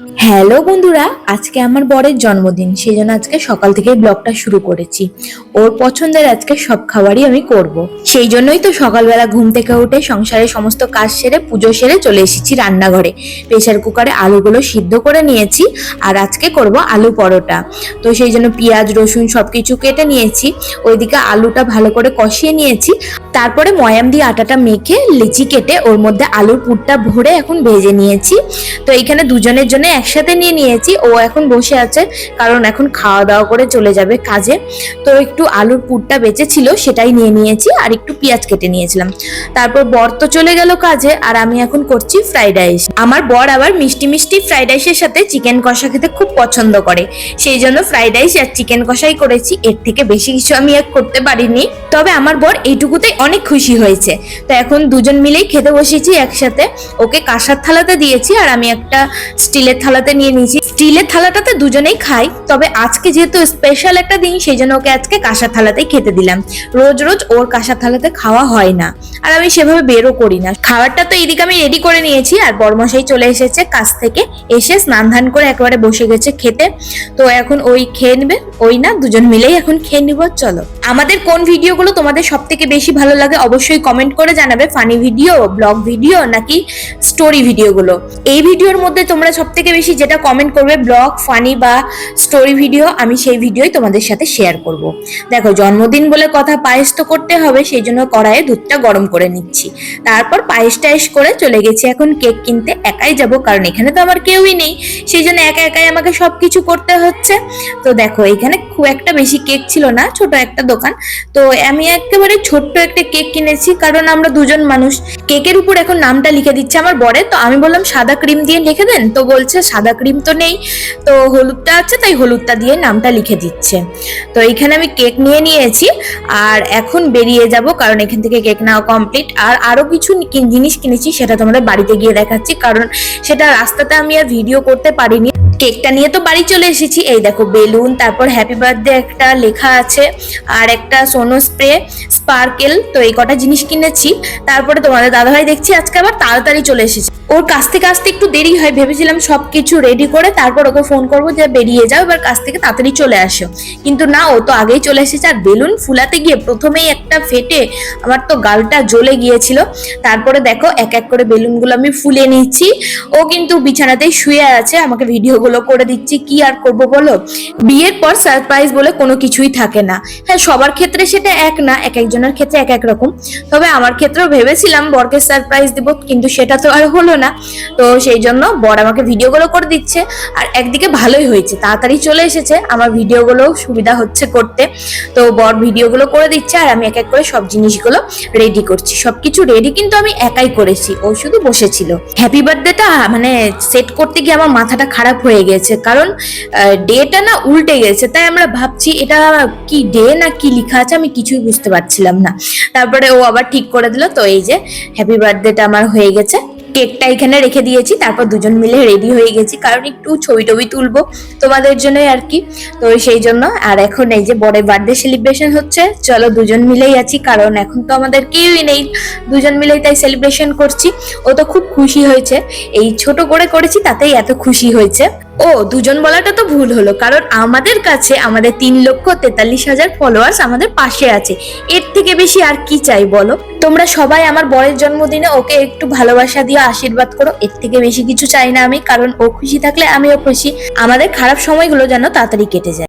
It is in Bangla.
হ্যালো বন্ধুরা, আজকে আমার বরের জন্মদিন সেই জন্য আজকে সকাল থেকেই ব্লগটা শুরু করেছি। ওর পছন্দের আজকে সব খাবারই আমি করব। সেই জন্যই তো সকালবেলা ঘুম থেকে উঠে সংসারের সমস্ত কাজ সেরে, পুজো সেরে চলে এসেছি রান্নাঘরে। প্রেসার কুকারে আলুগুলো সিদ্ধ করে নিয়েছি, আর আজকে করব আলু পরোটা। তো সেই জন্য পেঁয়াজ, রসুন সব কিছু কেটে নিয়েছি, ওইদিকে আলুটা ভালো করে কষিয়ে নিয়েছি। তারপরে ময়াম দিয়ে আটাটা মেখে লিচি কেটে ওর মধ্যে আলুর পুরটা ভরে এখন ভেজে নিয়েছি। তো এইখানে দুজনের জন্য একসাথে নিয়ে নিয়েছি। ও এখন বসে আছে, কারণ এখন খাওয়া দাওয়া করে চলে যাবে কাজে। তো একটু আলুর পুরটা বেঁচে ছিল সেটাই নিয়ে নিয়েছি, আর একটু পেঁয়াজ কেটে নিয়েছিলাম। তারপর বর তো চলে গেল কাজে, আর আমি এখন করছি ফ্রাইড রাইস আমার বর আবার মিষ্টি মিষ্টি ফ্রাইড রাইসের সাথে চিকেন কষা খেতে খুব পছন্দ করে। সেই জন্য ফ্রাইড রাইস আর চিকেন কষাই করেছি, এর থেকে বেশি কিছু আমি আর করতে পারিনি। তবে আমার বর এইটুকুতেই অনেক খুশি হয়েছে। তো এখন দুজন মিলেই খেতে বসেছি একসাথে। ওকে কাঁসার থালাতে দিয়েছি, আর আমি একটা স্টিলের থালাতে নিয়ে নিয়েছি। স্টিলের থালাটাতে দুজনেই খাই, তবে আজকে যেহেতু স্পেশাল একটা দিন, সেই জন্য ওকে আজকে কাঁসা থালাতেই খেতে দিলাম। রোজ রোজ ওর কাঁসা থালাতে খাওয়া হয় না, আর আমি সেভাবে বেরও করি না। খাবারটা তো এদিকে আমি রেডি করে নিয়েছি, আর বরমশাই চলে এসেছে কাজ থেকে, এসে স্নান ধান করে একেবারে বসে গেছে খেতে। তো এখন ওই খেয়ে নেবে, ওই না, দুজন মিলেই এখন খেয়ে নিব, চলো। আমাদের কোন ভিডিওগুলো তোমাদের সব থেকে বেশি ভালো লাগে অবশ্যই কমেন্ট করে জানাবে ফানি ভিডিও ব্লগ ভিডিও নাকি স্টোরি ভিডিওগুলো এই ভিডিওর মধ্যে তোমরা সব থেকে বেশি যেটা কমেন্ট করবে ব্লগ ফানি বা স্টোরি ভিডিও আমি সেই ভিডিওই তোমাদের সাথে শেয়ার করব। দেখো, জন্মদিন বলে কথা পায়েস তো করতে হবে, সেই জন্য কড়াইয়ে দুধটা গরম করে নিচ্ছি। তারপর পায়েস টায়েস করে চলে গেছি এখন কেক কিনতে, একাই যাব, কারণ এখানে তো আমার কেউই নেই। সেই জন্য একা একাই আমাকে সব কিছু করতে হচ্ছে। তো দেখো, এখানে খুব একটা বেশি কেক ছিল না, ছোট একটা দোকান। তো আমি একেবারে ছোট্ট একটা কেক কিনেছি, কারণ আমরা দুজন মানুষ। কেকের উপর এখন নামটা লিখে দিচ্ছে আমার বরে তো আমি বললাম সাদা ক্রিম দিয়ে লিখে দেন, তো বলছে সাদা ক্রিম তো নেই। তো হলুদটা আছে, তাই হলুদটা দিয়ে নামটা লিখে দিচ্ছে। তো এইখানে আমি কেক নিয়ে নিয়েছি, আর এখন বেরিয়ে যাব, কারণ এখান থেকে কেক নেওয়া কমপ্লিট আর আরও কিছু জিনিস কিনেছি, সেটা তোমাদের বাড়িতে গিয়ে দেখাচ্ছি, কারণ সেটা রাস্তাতে আমি আর ভিডিও করতে পারিনি। কেকটা নিয়ে তো বাড়ি চলে এসেছি। এই দেখো, বেলুন, তারপর হ্যাপি বার্থডে একটা লেখা আছে, আর একটা সোনো স্প্রে স্পার্কেল তো এই কটা জিনিস কিনেছি। তারপরে তোমাদের দাদাভাই দেখছি, আজকে আবার তাড়াতাড়ি চলে এসেছে। ওর কাছ থেকে আসতে একটু দেরি হয়, ভেবেছিলাম সব কিছু রেডি করে তারপর ওকে ফোন করব যে বেরিয়ে যাও, এবার কাছ থেকে তাড়াতাড়ি চলে আসো। কিন্তু না, ও তো আগেই চলে এসেছে, আর বেলুন ফুলাতে গিয়ে প্রথমেই একটা ফেটে আমার তো গালটা জ্বলে গিয়েছিল। তারপরে দেখো, এক এক করে বেলুনগুলো আমি ফুলে নিচ্ছি। ও কিন্তু বিছানাতেই শুয়ে আছে, আমাকে ভিডিওগুলো করে দিচ্ছি, কি আর করব বলো? বিয়ের পর সারপ্রাইজ বলে কোনো কিছুই থাকে না। হ্যাঁ সবার ক্ষেত্রে সেটা এক না, এক একজনের ক্ষেত্রে এক এক রকম। তবে আমার ক্ষেত্রেও ভেবেছিলাম বরকে সারপ্রাইজ দিব, কিন্তু সেটা তো আর হলো না। তো সেই জন্য বর আমাকে ভিডিওগুলো করে দিচ্ছে, আর একদিকে ভালোই হয়েছে, তাড়াতাড়ি চলে এসেছে, আমার ভিডিওগুলো সুবিধা হচ্ছে করতে। তো বর ভিডিওগুলো করে দিচ্ছে, আর আমি এক এক করে সব জিনিসগুলো রেডি করছি। সব কিছু রেডি কিন্তু আমি একাই করেছি, ও শুধু বসেছিল। হ্যাপি বার্থডেটা মানে সেট করতে গিয়ে আমার মাথাটা খারাপ হয়ে গেছে। কারণ ডেটা না উল্টে গেছে। তাই আমরা ভাবছি, এটা কি ডে না কি লেখা আছে আমি কিছুই বুঝতে পারছিলাম না। তারপরে ও আবার ঠিক করে দিল। তো এই যে হ্যাপি বার্থডেটা আমার হয়ে গেছে। কেকটা এখানে রেখে দিয়েছি। তারপর দুজন মিলে রেডি হয়ে গেছি। কারণ একটু ছবি টবি তুলবো তোমাদের জন্যই আর কি। তো সেই জন্য, আর এখন এই যে বড় বার্থডে সেলিব্রেশন হচ্ছে, চলো দুজন মিলেই আছি। কারণ এখন তো আমাদের কেউই নেই। দুজন মিলেই তাই সেলিব্রেশন করছি। ও তো খুব খুশি হয়েছে। এই ছোট করে করেছি, তাতেই এত খুশি হয়েছে। ও, দুজন বলাটা তো ভুল হলো, কারণ আমাদের কাছে আমাদের তিন লক্ষ তেতাল্লিশ হাজার ফলোয়ার্স আমাদের পাশে আছে। এর থেকে বেশি আর কি চাই বলো? তোমরা সবাই আমার বরের জন্মদিনে ওকে একটু ভালোবাসা দিয়ে আশীর্বাদ করো। এর থেকে বেশি কিছু চাই না আমি, কারণ ও খুশি থাকলে আমিও খুশি। আমাদের খারাপ সময়গুলো যেন তাড়াতাড়ি কেটে যায়।